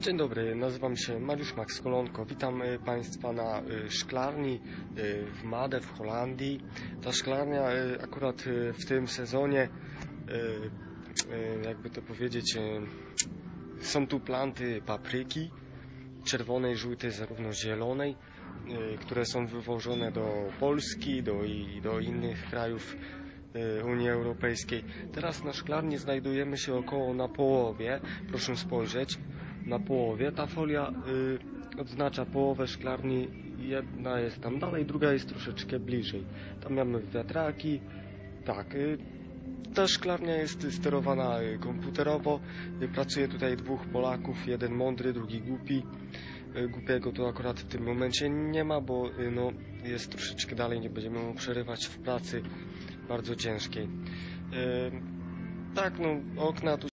Dzień dobry, nazywam się Mariusz Max Kolonko. Witam y, Państwa na y, szklarni y, w Made w Holandii. Ta szklarnia akurat w tym sezonie, jakby to powiedzieć, są tu planty papryki czerwonej, żółtej, zarówno zielonej, które są wywożone do Polski do, i do innych krajów Unii Europejskiej. Teraz na szklarni znajdujemy się około na połowie. Proszę spojrzeć na połowie. Ta folia y, odznacza połowę szklarni. Jedna jest tam dalej, druga jest troszeczkę bliżej. Tam mamy wiatraki. Tak, y, ta szklarnia jest sterowana y, komputerowo. Y, Pracuje tutaj dwóch Polaków, jeden mądry, drugi głupi. Y, Głupiego tu akurat w tym momencie nie ma, bo no, jest troszeczkę dalej, nie będziemy mu przerywać w pracy bardzo ciężkiej. Tak, no okna tu